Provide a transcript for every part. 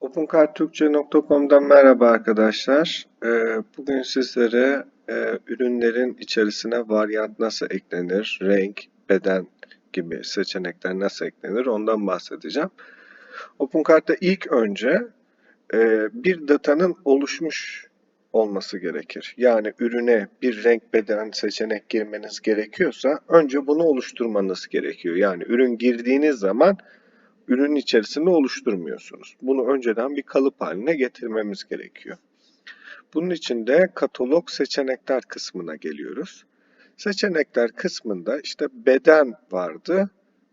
OpenCardTürkçe.com'dan merhaba arkadaşlar. Ee, Bugün sizlere e, ürünlerin içerisine varyant nasıl eklenir, renk, beden gibi seçenekler nasıl eklenir ondan bahsedeceğim. OpenCard'da ilk önce e, bir datanın oluşmuş olması gerekir. Yani ürüne bir renk, beden seçenek girmeniz gerekiyorsa önce bunu oluşturmanız gerekiyor. Yani ürün girdiğiniz zaman ürün içerisinde oluşturmuyorsunuz. Bunu önceden bir kalıp haline getirmemiz gerekiyor. Bunun için de katalog seçenekler kısmına geliyoruz. Seçenekler kısmında işte beden vardı.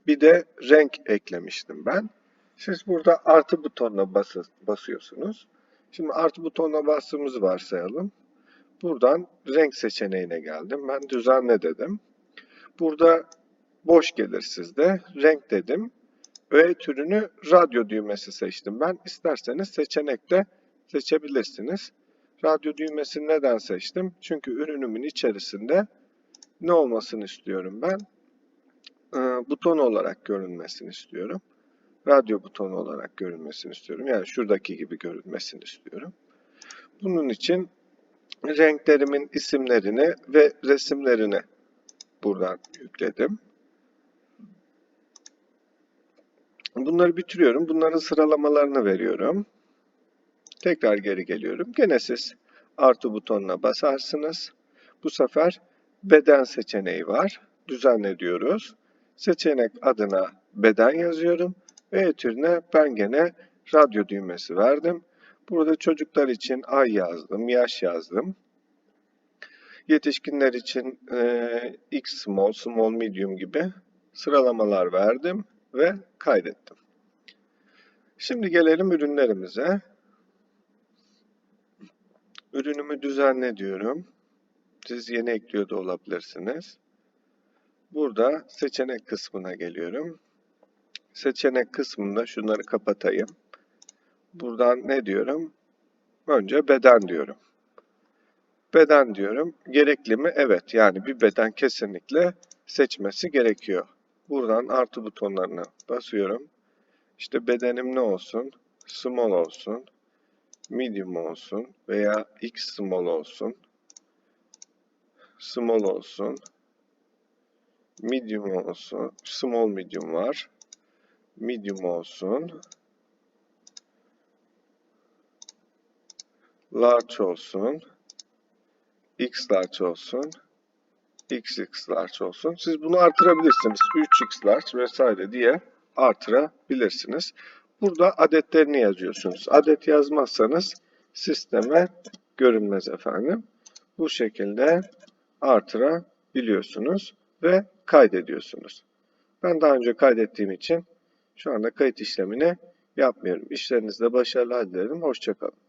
Bir de renk eklemiştim ben. Siz burada artı butonuna bas basıyorsunuz. Şimdi artı butonuna bastığımızı varsayalım. Buradan renk seçeneğine geldim. Ben düzenle dedim. Burada boş gelir sizde. Renk dedim. Öğe türünü radyo düğmesi seçtim ben. İsterseniz seçenekte seçebilirsiniz. Radyo düğmesini neden seçtim? Çünkü ürünümün içerisinde ne olmasını istiyorum ben? Ee, buton olarak görünmesini istiyorum. Radyo butonu olarak görünmesini istiyorum. Yani şuradaki gibi görünmesini istiyorum. Bunun için renklerimin isimlerini ve resimlerini buradan yükledim. Bunları bitiriyorum. Bunların sıralamalarını veriyorum. Tekrar geri geliyorum. Gene siz artı butonuna basarsınız. Bu sefer beden seçeneği var. Düzenle diyoruz. Seçenek adına beden yazıyorum. Ve türüne ben gene radyo düğmesi verdim. Burada çocuklar için ay yazdım, yaş yazdım. Yetişkinler için e, X small, small medium gibi sıralamalar verdim ve kaydettim. Şimdi gelelim ürünlerimize. Ürünümü düzenle diyorum. Siz yeni ekliyor da olabilirsiniz. Burada seçenek kısmına geliyorum. Seçenek kısmında şunları kapatayım. Buradan ne diyorum? Önce beden diyorum. Beden diyorum. Gerekli mi? Evet. Yani bir beden kesinlikle seçmesi gerekiyor. Buradan artı butonlarına basıyorum. İşte bedenim ne olsun? Small olsun. Medium olsun. Veya X small olsun. Small olsun. Medium olsun. Small medium var. Medium olsun. Large olsun. X large olsun. XX large olsun. Siz bunu artırabilirsiniz. 3X large vesaire diye artırabilirsiniz. Burada adetlerini yazıyorsunuz. Adet yazmazsanız sisteme görünmez efendim. Bu şekilde artırabiliyorsunuz ve kaydediyorsunuz. Ben daha önce kaydettiğim için şu anda kayıt işlemini yapmıyorum. İşlerinizde başarılar dilerim. Hoşçakalın.